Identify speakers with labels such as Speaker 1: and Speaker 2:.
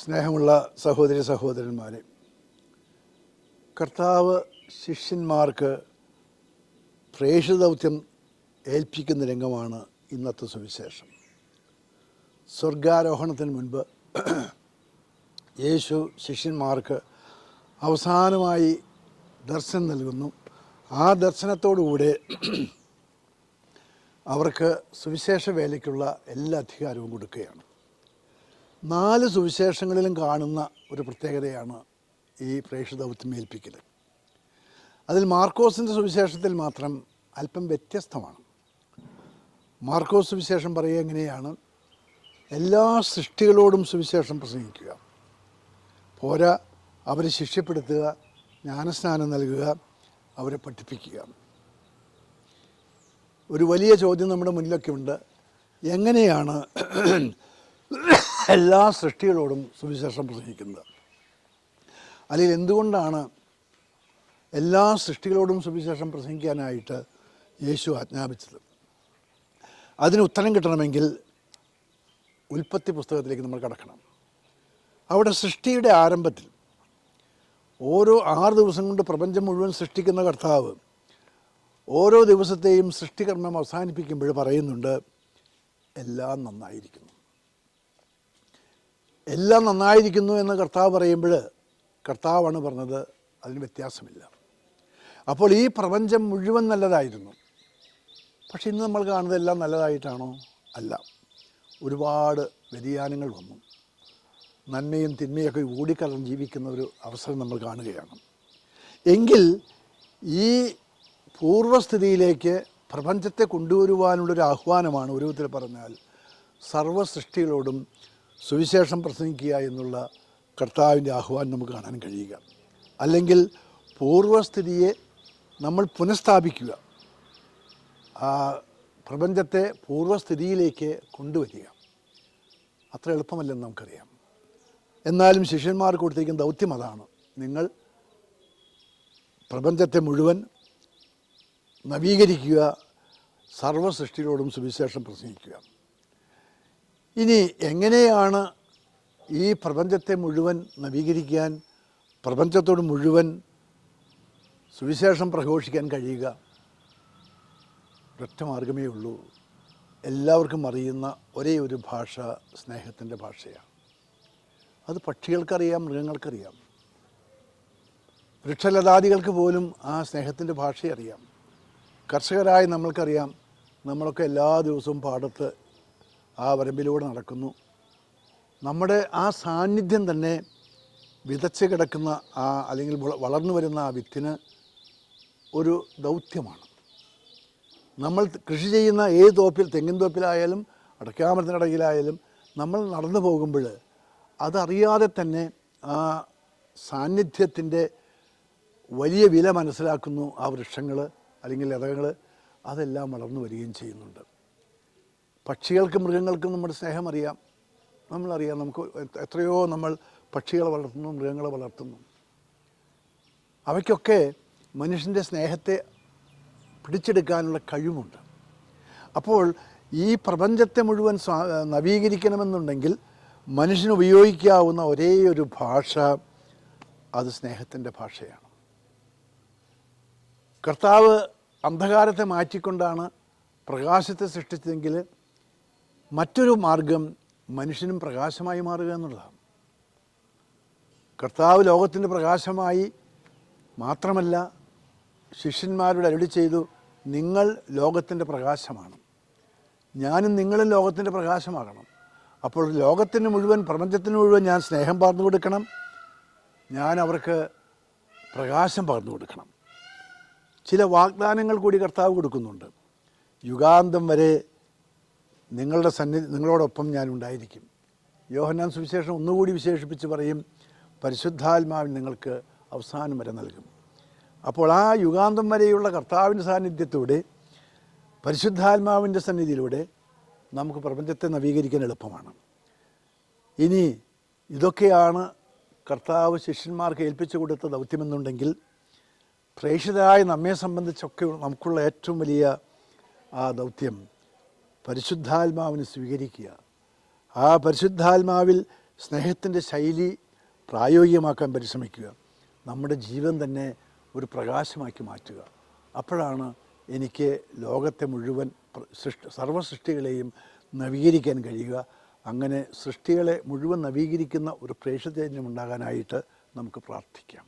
Speaker 1: സ്നേഹമുള്ള സഹോദരി സഹോദരന്മാരെ കർത്താവ് ശിഷ്യന്മാർക്ക് പ്രേഷിതൗത്യം ഏൽപ്പിക്കുന്ന രംഗമാണ് ഇന്നത്തെ സുവിശേഷം. സ്വർഗാരോഹണത്തിന് മുൻപ് യേശു ശിഷ്യന്മാർക്ക് അവസാനമായി ദർശനം നൽകുന്നു. ആ ദർശനത്തോടുകൂടെ അവർക്ക് സുവിശേഷ വേലയ്ക്കുള്ള എല്ലാ അധികാരവും കൊടുക്കുകയാണ്. നാല് സുവിശേഷങ്ങളിലും കാണുന്ന ഒരു പ്രത്യേകതയാണ് ഈ പ്രേക്ഷിതൗത്യം ഏൽപ്പിക്കൽ. അതിൽ മാർക്കോസിന്റെ സുവിശേഷത്തിൽ മാത്രം അല്പം വ്യത്യസ്തമാണ്. മാർക്കോസ് സുവിശേഷം പറയുക എങ്ങനെയാണ്? എല്ലാ സൃഷ്ടികളോടും സുവിശേഷം പ്രസംഗിക്കുക. പോരാ അവരെ ശിക്ഷപ്പെടുത്തുക ജ്ഞാനസ്നാനം നൽകുക അവരെ പഠിപ്പിക്കുക. ഒരു വലിയ ചോദ്യം നമ്മുടെ മുന്നിലൊക്കെ ഉണ്ട്. എങ്ങനെയാണ് എല്ലാ സൃഷ്ടികളോടും സുവിശേഷം പ്രസംഗിക്കുന്നത്. അല്ലെങ്കിൽ എന്തുകൊണ്ടാണ് എല്ലാ സൃഷ്ടികളോടും സുവിശേഷം പ്രസംഗിക്കാനായിട്ട് യേശു ആജ്ഞാപിച്ചത്? അതിന് ഉത്തരം കിട്ടണമെങ്കിൽ ഉൽപ്പത്തി പുസ്തകത്തിലേക്ക് നമ്മൾ കടക്കണം. അവിടെ സൃഷ്ടിയുടെ ആരംഭത്തിൽ ഓരോ ആറ് ദിവസം കൊണ്ട് പ്രപഞ്ചം മുഴുവൻ സൃഷ്ടിക്കുന്ന കർത്താവ് ഓരോ ദിവസത്തെയും സൃഷ്ടികർമ്മം അവസാനിപ്പിക്കുമ്പോൾ പറയുന്നുണ്ട് എല്ലാം നന്നായിരിക്കുന്നു. എല്ലാം നന്നായിരിക്കുന്നു എന്ന് കർത്താവ് പറയുമ്പോൾ കർത്താവാണ് പറഞ്ഞത് അതിന് വ്യത്യാസമില്ല. അപ്പോൾ ഈ പ്രപഞ്ചം മുഴുവൻ നല്ലതായിരുന്നു. പക്ഷെ ഇന്ന് നമ്മൾ കാണുന്നത് എല്ലാം നല്ലതായിട്ടാണോ? അല്ല. ഒരുപാട് വ്യതിയാനങ്ങൾ വന്നു. നന്മയും തിന്മയൊക്കെ ഓടിക്കലർന്ന് ജീവിക്കുന്ന ഒരു അവസരം നമ്മൾ കാണുകയാണ്. എങ്കിൽ ഈ പൂർവസ്ഥിതിയിലേക്ക് പ്രപഞ്ചത്തെ കൊണ്ടുവരുവാനുള്ളൊരു ആഹ്വാനമാണ് ഒരു വിധത്തിൽ പറഞ്ഞാൽ സർവ സൃഷ്ടികളോടും സുവിശേഷം പ്രസംഗിക്കുക എന്നുള്ള കർത്താവിന്റെ ആഹ്വാനം നമുക്ക് കാണാൻ കഴിയുക. അല്ലെങ്കിൽ പൂർവസ്ഥിതിയെ നമ്മൾ പുനഃസ്ഥാപിക്കുക. ആ പ്രപഞ്ചത്തെ പൂർവസ്ഥിതിയിലേക്ക് കൊണ്ടുവരിക. അത്ര എളുപ്പമല്ലെന്ന് നമുക്കറിയാം. എന്നാലും ശിഷ്യന്മാർ കൊടുത്തിരിക്കുന്ന ദൗത്യം അതാണ്. നിങ്ങൾ പ്രപഞ്ചത്തെ മുഴുവൻ നവീകരിക്കുക സർവ സൃഷ്ടികളോടും സുവിശേഷം പ്രസംഗിക്കുക. ഇനി എങ്ങനെയാണ് ഈ പ്രപഞ്ചത്തെ മുഴുവൻ നവീകരിക്കാൻ പ്രപഞ്ചത്തോട് മുഴുവൻ സുവിശേഷം പ്രഘോഷിക്കാൻ കഴിയുക? ഒറ്റ മാർഗമേ ഉള്ളൂ. എല്ലാവർക്കും അറിയുന്ന ഒരേ ഒരു ഭാഷ സ്നേഹത്തിന്റെ ഭാഷയാണ്. അത് പക്ഷികൾക്കറിയാം മൃഗങ്ങൾക്കറിയാം. വൃക്ഷലതാദികൾക്ക് പോലും ആ സ്നേഹത്തിന്റെ ഭാഷ അറിയാം. കർഷകരായ നമ്മൾക്കറിയാം നമ്മളൊക്കെ എല്ലാ ദിവസവും പാടത്ത് ആ വരമ്പിലൂടെ നടക്കുന്നു. നമ്മുടെ ആ സാന്നിധ്യം തന്നെ വിതച്ച് കിടക്കുന്ന ആ അല്ലെങ്കിൽ വളർന്നു വരുന്ന ആ വിത്തിന് ഒരു ദൗത്യമാണ്. നമ്മൾ കൃഷി ചെയ്യുന്ന ഏത് തോപ്പിൽ തെങ്ങിൻ തോപ്പിലായാലും അടയ്ക്കാമരത്തിനിടയിലായാലും നമ്മൾ നടന്നു പോകുമ്പോൾ അതറിയാതെ തന്നെ ആ സാന്നിധ്യത്തിന്റെ വലിയ വില മനസ്സിലാക്കുന്നു ആ വൃക്ഷങ്ങൾ അല്ലെങ്കിൽ ലതകൾ അതെല്ലാം വളർന്നു വരികയും ചെയ്യുന്നുണ്ട്. പക്ഷികൾക്കും മൃഗങ്ങൾക്കും നമ്മുടെ സ്നേഹം അറിയാം. നമ്മളറിയാം നമുക്ക് എത്രയോ നമ്മൾ പക്ഷികളെ വളർത്തുന്നു മൃഗങ്ങളെ വളർത്തുന്നു. അവയ്ക്കൊക്കെ മനുഷ്യന്റെ സ്നേഹത്തെ പിടിച്ചെടുക്കാനുള്ള കഴിവുണ്ട്. അപ്പോൾ ഈ പ്രപഞ്ചത്തെ മുഴുവൻ നവീകരിക്കണമെന്നുണ്ടെങ്കിൽ മനുഷ്യന് ഉപയോഗിക്കാവുന്ന ഒരേ ഒരു ഭാഷ അത് സ്നേഹത്തിന്റെ ഭാഷയാണ്. കർത്താവ് അന്ധകാരത്തെ മാറ്റിക്കൊണ്ടാണ് പ്രകാശത്തെ സൃഷ്ടിച്ചതെങ്കിൽ മറ്റൊരു മാർഗം മനുഷ്യനും പ്രകാശമായി മാറുക എന്നുള്ളതാണ്. കർത്താവ് ലോകത്തിന്റെ പ്രകാശമായി മാത്രമല്ല ശിഷ്യന്മാരോട് അരുളി ചെയ്തു നിങ്ങൾ ലോകത്തിന്റെ പ്രകാശമാണ്. ഞാനും നിങ്ങളും ലോകത്തിന്റെ പ്രകാശമാകണം. അപ്പോൾ ലോകത്തിന് മുഴുവൻ പ്രപഞ്ചത്തിന് മുഴുവൻ ഞാൻ സ്നേഹം പകർന്നു കൊടുക്കണം. ഞാൻ അവർക്ക് പ്രകാശം പകർന്നു കൊടുക്കണം. ചില വാഗ്ദാനങ്ങൾ കൂടി കർത്താവ് കൊടുക്കുന്നുണ്ട്. യുഗാന്തം വരെ നിങ്ങളുടെ സന്നിധി നിങ്ങളോടൊപ്പം ഞാൻ ഉണ്ടായിരിക്കും യോഹന്നാൻ സുവിശേഷം ഒന്നുകൂടി വിശേഷിപ്പിച്ച് പറയും പരിശുദ്ധാത്മാവിൻ നിങ്ങൾക്ക് അവസാനം വരെ നൽകും. അപ്പോൾ ആ യുഗാന്തം വരെയുള്ള കർത്താവിന്റെ സാന്നിധ്യത്തോടെ പരിശുദ്ധാത്മാവിന്റെ സന്നിധിയിലൂടെ നമുക്ക് പ്രപഞ്ചത്തെ നവീകരിക്കാൻ എളുപ്പമാണ്. ഇനി ഇതൊക്കെയാണ് കർത്താവ് ശിഷ്യന്മാർക്ക് ഏൽപ്പിച്ചു കൊടുത്ത ദൗത്യമെന്നുണ്ടെങ്കിൽ പ്രേക്ഷിതരായ നമ്മെ സംബന്ധിച്ചൊക്കെ നമുക്കുള്ള ഏറ്റവും വലിയ ആ ദൗത്യം പരിശുദ്ധാത്മാവിനെ സ്വീകരിക്കുക. ആ പരിശുദ്ധാത്മാവിൽ സ്നേഹത്തിന്റെ ശൈലി പ്രായോഗികമാക്കാൻ പരിശ്രമിക്കുക. നമ്മുടെ ജീവൻ തന്നെ ഒരു പ്രകാശമാക്കി മാറ്റുക. അപ്പോഴാണ് എനിക്ക് ലോകത്തെ മുഴുവൻ സൃഷ്ടി സർവ സൃഷ്ടികളെയും നവീകരിക്കാൻ കഴിയുക. അങ്ങനെ സൃഷ്ടികളെ മുഴുവൻ നവീകരിക്കുന്ന ഒരു പ്രേക്ഷചൈതന്യം ഉണ്ടാകാനായിട്ട് നമുക്ക് പ്രാർത്ഥിക്കാം.